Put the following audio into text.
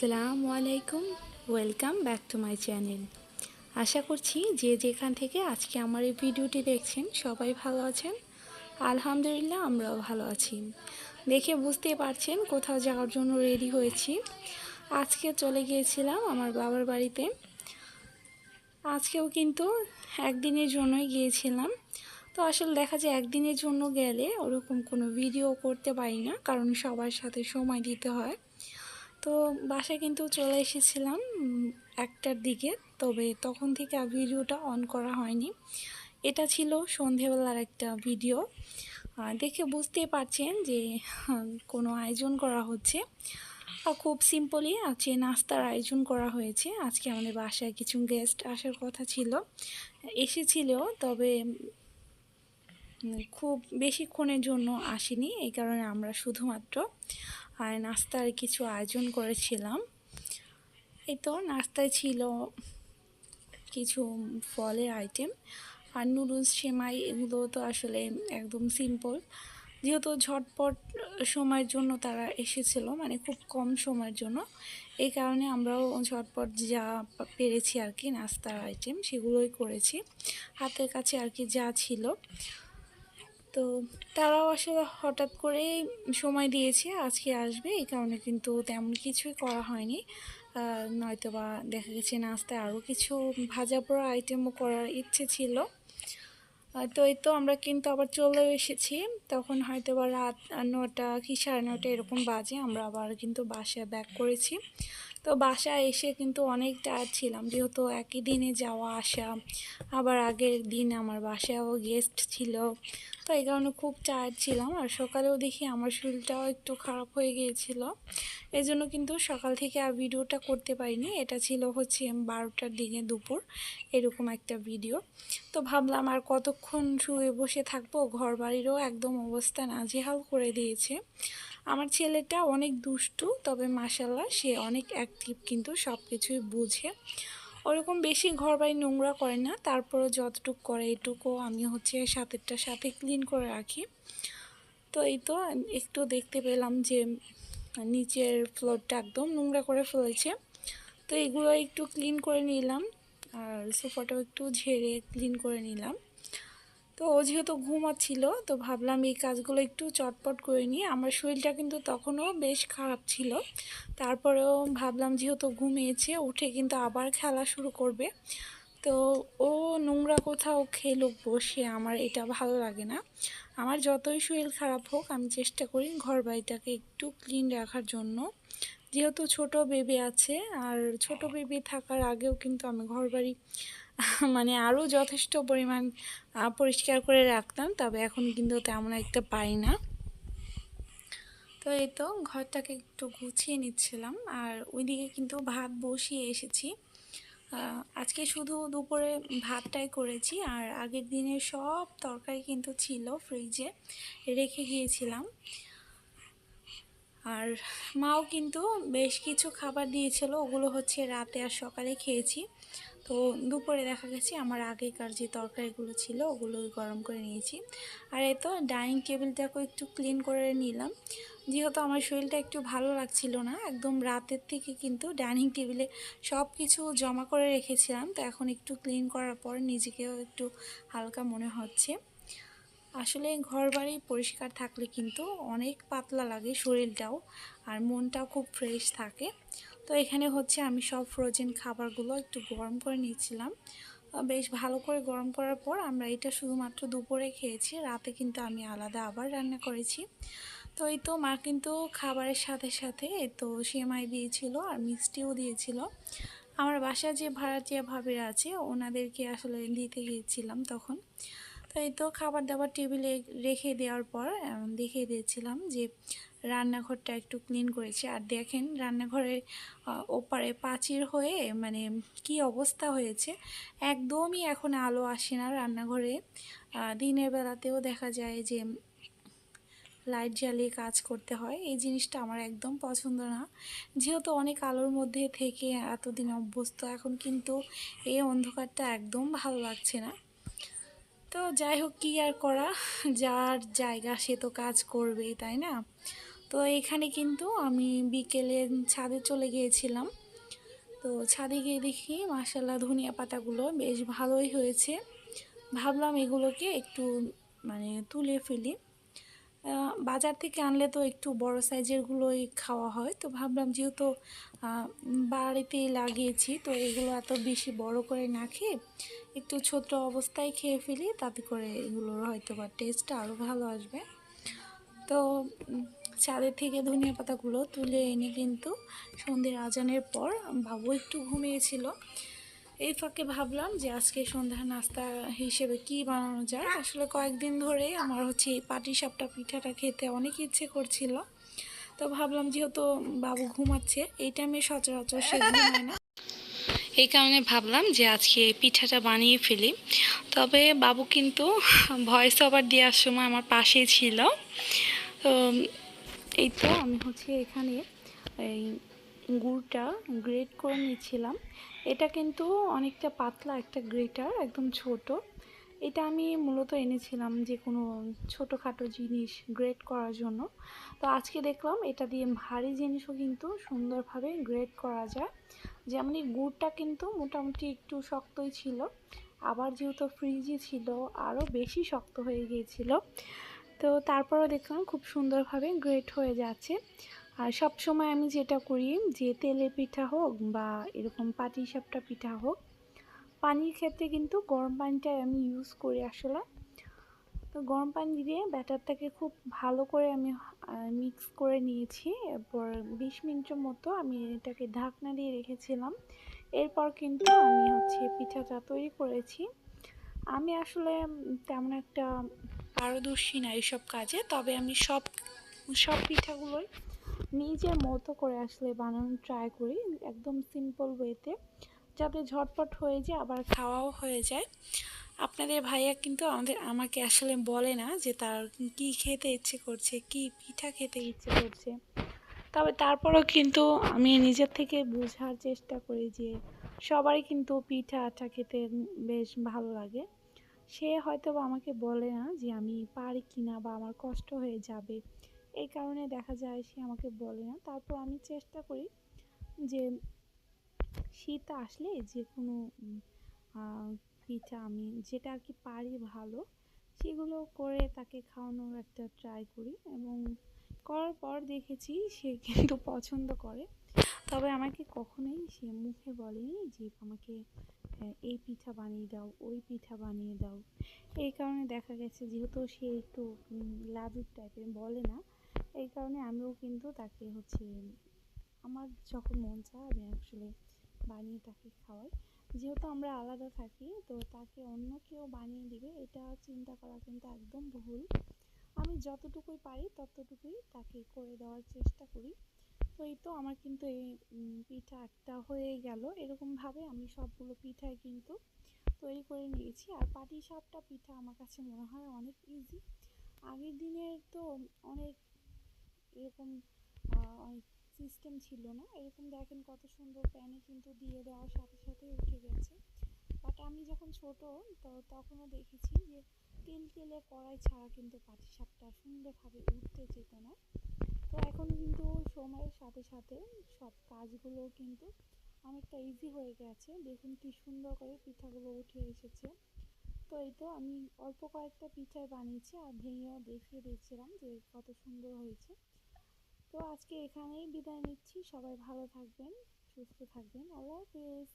আসসালামু আলাইকুম, welcome back to my channel. আশা করছি যে যেখান থেকে আজকে আমার এই ভিডিওটি দেখছেন সবাই ভালো আছেন। আলহামদুলিল্লাহ, আমরাও ভালো আছি। দেখে বুঝতেই পারছেন কোথাও যাওয়ার জন্য রেডি হয়েছি। আজকে চলে গিয়েছিলাম আমার বাবার বাড়িতে। আজকেও কিন্তু একদিনের জন্যই গিয়েছিলাম। তো আসলে দেখা যায় একদিনের জন্য গেলে ওরকম কোনো ভিডিও করতে পারি না, কারণ সবার সাথে সময় দিতে হয়। তো বাসায় কিন্তু চলে এসেছিলাম একটার দিকে। তবে তখন থেকে ভিডিওটা অন করা হয়নি। এটা ছিল সন্ধেবেলার একটা ভিডিও। দেখে বুঝতেই পারছেন যে কোনো আয়োজন করা হচ্ছে। খুব সিম্পলি আজকে নাস্তার আয়োজন করা হয়েছে। আজকে আমাদের বাসায় কিছু গেস্ট আসার কথা ছিল। এসেছিল, তবে খুব বেশিক্ষণের জন্য আসেনি, এই কারণে আমরা শুধুমাত্র আর নাস্তার কিছু আয়োজন করেছিলাম। এই তো নাস্তায় ছিল কিছু ফলের আইটেম আর নুডলস সেমাই, এগুলো তো আসলে একদম সিম্পল যেহেতু ঝটপট সময়ের জন্য তারা এসেছিল মানে খুব কম সময়ের জন্য, এই কারণে আমরাও ঝটপট যা পেরেছি আর কি নাস্তার আইটেম সেগুলোই করেছি। হাতের কাছে আর কি যা ছিল তো তারাও আসলে হঠাৎ করে সময় দিয়েছে, আজকে আসবে, এই কারণে কিন্তু তেমন কিছুই করা হয়নি। নয়তো বা দেখা গেছে নাস্তায় আরও কিছু ভাজা পোড়া আইটেমও করার ইচ্ছে ছিল। তো এই তো আমরা কিন্তু আবার চলেও এসেছি। তখন হয়তো বা রাত নটা কি সাড়ে নটা এরকম বাজে, আমরা আবার কিন্তু বাসায় ব্যাক করেছি। তো বাসায় এসে কিন্তু অনেক টায়ার্ড ছিলাম। যেহেতু একই দিনে যাওয়া, আসা, আবার আগের দিন আমার বাসায়ও গেস্ট ছিল। তো এই কারণে খুব টায়ার্ড ছিলাম। আর সকালেও দেখি আমার শরীরটাও একটু খারাপ হয়ে গিয়েছিল। এই জন্য কিন্তু সকাল থেকে আর ভিডিওটা করতে পারিনি। এটা ছিল হচ্ছে বারোটার দিকে দুপুর, এরকম একটা ভিডিও তো ভাবলাম আর কতক্ষণ শুয়ে বসে থাকব? ঘর বাড়িরও একদম অবস্থা নাজেহাল করে দিয়েছে। আমার ছেলেটা অনেক দুষ্টু, তবে মাসাল্লাহ সে অনেক অ্যাক্টিভ কিন্তু সব কিছুই বুঝে। ওরকম বেশি ঘর বাড়ি নোংরা করে না, তারপরও যতটুক করে এটুকু আমি হচ্ছে সাথেরটা সাথে ক্লিন করে রাখি। তো এই তো, একটু দেখতে পেলাম যে নিচের ফ্লোরটা একদম নোংরা করে ফেলেছে। তো এগুলো একটু ক্লিন করে নিলাম, আর সোফাটাও একটু ঝেড়ে ক্লিন করে নিলাম। তো ও যেহেতু ঘুমাচ্ছিল, তো ভাবলাম এই কাজগুলো একটু চটপট করে নিই। আমার শরীরটা কিন্তু তখনও বেশ খারাপ ছিল। তারপরেও ভাবলাম যেহেতু ঘুমিয়েছে, উঠে কিন্তু আবার খেলা শুরু করবে। তো ও নোংরা কোথাও খেলুক বসে, আমার এটা ভালো লাগে না। আমার যতই শরীর খারাপ হোক, আমি চেষ্টা করি ঘর বাড়িটাকে একটু ক্লিন রাখার জন্য। যেহেতু ছোট বেবি আছে, আর ছোট বেবি থাকার আগেও কিন্তু আমি ঘর বাড়ি মানে আরও যথেষ্ট পরিমাণ পরিষ্কার করে রাখতাম, তবে এখন কিন্তু তেমন একটা পাই না। তো এই তো, ঘরটাকে একটু গুছিয়ে নিচ্ছিলাম, আর ওইদিকে কিন্তু ভাত বসিয়ে এসেছি। আজকে শুধু দুপুরে ভাতটাই করেছি আর আগের দিনের সব তরকারি কিন্তু ছিল ফ্রিজে রেখে গিয়েছিলাম। আর মাও কিন্তু বেশ কিছু খাবার দিয়েছিল, ওগুলো হচ্ছে রাতে আর সকালে খেয়েছি। তো দুপুরে দেখা গেছে আমার আগেকার যে তরকারিগুলো ছিল, ওগুলো গরম করে নিয়েছি। আর এই তো ডাইনিং টেবিলটাকেও একটু ক্লিন করে নিলাম। যেহেতু আমার শরীরটা একটু ভালো লাগছিল না, একদম রাতের থেকে কিন্তু ডাইনিং টেবিলে সব কিছু জমা করে রেখেছিলাম। তো এখন একটু ক্লিন করার পর নিজেকেও একটু হালকা মনে হচ্ছে। আসলে ঘর বাড়ি পরিষ্কার থাকলে কিন্তু অনেক পাতলা লাগে শরীরটাও, আর মনটাও খুব ফ্রেশ থাকে। তো এখানে হচ্ছে আমি সব ফ্রোজেন খাবারগুলো একটু গরম করে নিয়েছিলাম। বেশ ভালো করে গরম করার পর আমরা এটা শুধুমাত্র দুপুরে খেয়েছি, রাতে কিন্তু আমি আলাদা আবার রান্না করেছি। তো এই তো মা কিন্তু খাবারের সাথে সাথে এই তো সেমাই দিয়েছিল আর মিষ্টিও দিয়েছিল। আমার বাসায় যে ভাড়াটিয়া ভাবিরা আছে, ওনাদেরকে আসলে দিতে গিয়েছিলাম তখন। তো এই তো খাবার দাবার টেবিলে রেখে দেওয়ার পর দেখিয়ে দিয়েছিলাম যে রান্নাঘরটা একটু ক্লিন করেছি। আর দেখেন রান্নাঘরের ওপারে প্রাচীর হয়ে মানে কি অবস্থা হয়েছে। একদমই এখন আলো আসে না রান্নাঘরে। দিনের বেলাতেও দেখা যায় যে লাইট জ্বালিয়ে কাজ করতে হয়। এই জিনিসটা আমার একদম পছন্দ না। যেহেতু অনেক আলোর মধ্যে থেকে এতদিন অভ্যস্ত, এখন কিন্তু এই অন্ধকারটা একদম ভালো লাগছে না। তো যাই হোক, কী আর করা? যার জায়গা সে তো কাজ করবে তাই না? তো এখানে কিন্তু আমি বিকেলে ছাদে চলে গিয়েছিলাম। তো ছাদে গিয়ে দেখি মাসাল্লাহ ধনিয়া পাতাগুলো বেশ ভালোই হয়েছে। ভাবলাম এগুলোকে একটু মানে তুলে ফেলি। বাজার থেকে আনলে তো একটু বড় সাইজেরগুলোই খাওয়া হয়। তো ভাবলাম যেহেতু বাড়িতেই লাগিয়েছি, তো এগুলো এত বেশি বড় করে না খেয়ে একটু ছোট অবস্থায় খেয়ে ফেলি, তাতে করে এগুলোর হয়তো বা টেস্টটা আরও ভালো আসবে। তো ছাদের থেকে ধনিয়া পাতাগুলো তুলে এনে কিন্তু সন্ধ্যের আজানের পর বাবু একটু ঘুমিয়েছিল। এই ফাঁকে ভাবলাম যে আজকে সন্ধ্যার নাস্তা হিসেবে কি বানানো যায়। আসলে কয়েকদিন ধরে আমার হচ্ছে এই পাটিসাপটা পিঠাটা খেতে অনেক ইচ্ছে করছিল। তো ভাবলাম যেহেতু বাবু ঘুমাচ্ছে, এই টাইমে সচরাচর সে না। এই কারণে ভাবলাম যে আজকে পিঠাটা বানিয়ে ফেলি। তবে বাবু কিন্তু ভয়েস ওভার দেওয়ার সময় আমার পাশেই ছিল। তো এই তো আমি হচ্ছে এখানে এই গুড়টা গ্রেট করে নিচ্ছিলাম। এটা কিন্তু অনেকটা পাতলা, একটা গ্রেটার, একদম ছোট। এটা আমি মূলত এনেছিলাম যে কোনো ছোটোখাটো জিনিস গ্রেট করার জন্য। তো আজকে দেখলাম এটা দিয়ে ভারী জিনিসও কিন্তু সুন্দরভাবে গ্রেট করা যায়। যেমন এই গুড়টা কিন্তু মোটামুটি একটু শক্তই ছিল, আবার যেহেতু ফ্রিজে ছিল, আরও বেশি শক্ত হয়ে গিয়েছিল। তো তারপরেও দেখলাম খুব সুন্দরভাবে গ্রেট হয়ে যাচ্ছে। আর সব সময় আমি যেটা করি যে তেলের পিঠা হোক বা এরকম পাটিসাপটা পিঠা হোক, পানির ক্ষেত্রে কিন্তু গরম পানিটাই আমি ইউজ করি আসলে। তো গরম পানি দিয়ে ব্যাটারটাকে খুব ভালো করে আমি মিক্স করে নিয়েছি। এরপর বিশ মিনিটের মতো আমি এটাকে ঢাকনা দিয়ে রেখেছিলাম। এরপর কিন্তু আমি হচ্ছে পিঠাটা তৈরি করেছি। আমি আসলে তেমন একটা পারদর্শী না এইসব কাজে, তবে আমি সব সব পিঠাগুলোই নিজের মতো করে আসলে বানানোর ট্রাই করি, একদম সিম্পল ওয়েতে যাতে ঝটপট হয়ে যায়, আবার খাওয়াও হয়ে যায়। আপনাদের ভাইয়া কিন্তু আমাদের, আমাকে আসলে বলে না যে তার কি খেতে ইচ্ছে করছে, কি পিঠা খেতে ইচ্ছে করছে। তবে তারপরেও কিন্তু আমি নিজের থেকে বোঝার চেষ্টা করি যে সবারই কিন্তু পিঠা, আটা খেতে বেশ ভালো লাগে। সে হয়তো আমাকে বলে না যে আমি পারি কিনা বা আমার কষ্ট হয়ে যাবে। এই কারণে দেখা যায় সে আমাকে বলে না। তারপর আমি চেষ্টা করি যে শীত আসলে যে কোনো পিঠা আমি যেটা আর কি পারি ভালো, সেগুলো করে তাকে খাওয়ানোর একটা ট্রাই করি এবং করার পর দেখেছি সে কিন্তু পছন্দ করে। তবে আমাকে কখনোই সে মুখে বলেনি যে আমাকে এই পিঠা বানিয়ে দাও, ওই পিঠা বানিয়ে দাও। এই কারণে দেখা গেছে যেহেতু সে একটু লাজুক টাইপের বলে না। এই কারণে আমিও কিন্তু তাকে হচ্ছে, আমার যখন মন চায় আমি আসলে বানিয়ে তাকে খাওয়াই। যেহেতু আমরা আলাদা থাকি, তো তাকে অন্য কেউ বানিয়ে দিবে, এটা চিন্তা করা কিন্তু একদম ভুল। আমি যতটুকুই পারি ততটুকুই তাকে করে দেওয়ার চেষ্টা করি। তো এই তো আমার কিন্তু এই পিঠা একটা হয়ে গেল। এরকমভাবে আমি সবগুলো পিঠাই কিন্তু তৈরি করে নিয়েছি। আর পাটি সাপটা পিঠা আমার কাছে মনে হয় অনেক ইজি আগের দিনের তো অনেক এরকম সিস্টেম ছিল না। এরকম দেখেন কত সুন্দর প্যানে কিন্তু দিয়ে দেওয়ার সাথে সাথে উঠে গেছে। বাট আমি যখন ছোট, তো তখনও দেখেছি যে তেল তেলে কড়াই ছাড়া কিন্তু পাটিসাপটা সুন্দরভাবে উঠতে যেত না। তো এখন কিন্তু সময়ের সাথে সাথে সব কাজগুলো কিন্তু অনেকটা ইজি হয়ে গেছে। দেখুন কি সুন্দর করে পিঠাগুলো উঠে এসেছে। তো এই তো আমি অল্প কয়েকটা পিঠাই বানিয়েছি আর ভেঙেও দেখিয়ে দিচ্ছিলাম যে কত সুন্দর হয়েছে। তো আজকে এখানেই বিদায় নিচ্ছি। সবাই ভালো থাকবেন সুস্থ থাকবেন। আল্লাহ হাফেজ।